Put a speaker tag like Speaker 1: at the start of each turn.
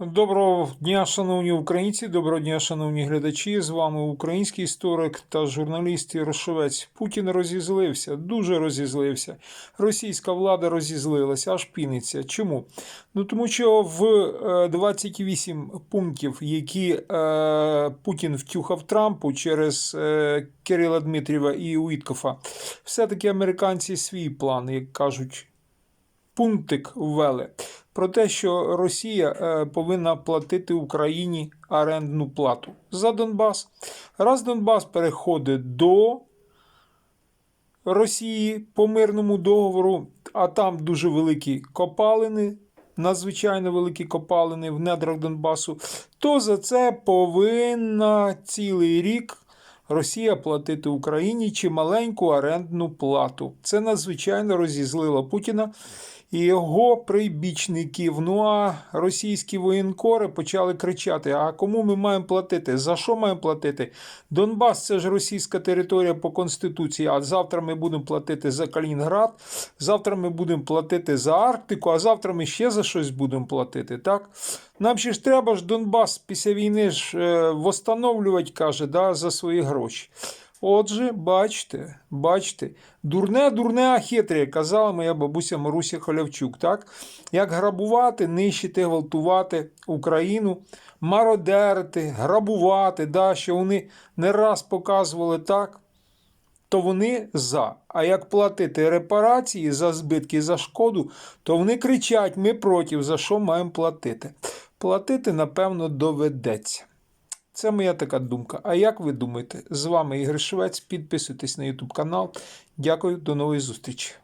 Speaker 1: Доброго дня, шановні українці, доброго дня, шановні глядачі. З вами український історик та журналіст Ярошовець. Путін розізлився, дуже розізлився. Російська влада розізлилася, аж піниться. Чому? Ну тому що в е, 28 пунктів, які е, Путін втюхав Трампу через е, Кирила Дмитрієва і Уіткофа, все-таки американці свій план, як кажуть, пунктик ввели про те, що Росія е, повинна платити Україні орендну плату за Донбас. Раз Донбас переходить до Росії по мирному договору, а там дуже великі копалини. Надзвичайно великі копалини в недрах Донбасу, то за це повинна цілий рік Росія платити Україні чималеньку орендну плату. Це надзвичайно розізлило Путіна і його прибічників. Ну а російські воєнкори почали кричати: а кому ми маємо платити? За що маємо платити? Донбас це ж російська територія по Конституції. А завтра ми будемо платити за Калінінград, завтра ми будемо платити за Арктику, а завтра ми ще за щось будемо платити. Так? Нам ще ж треба ж Донбас після війни ж е, восстановлювати, каже, да, за свої гроші. Отже, бачите, бачите, дурне, дурне, а хитре, казала моя бабуся Маруся Холявчук, так? Як грабувати, нищити, гвалтувати Україну, мародерити, грабувати, да, що вони не раз показували так, то вони за. А як платити репарації за збитки, за шкоду, то вони кричать: ми проти, за що маємо платити. Платити, напевно, доведеться. Це моя така думка. А як ви думаєте? З вами Ігор Швець. Підписуйтесь на YouTube канал. Дякую, до нової зустрічі.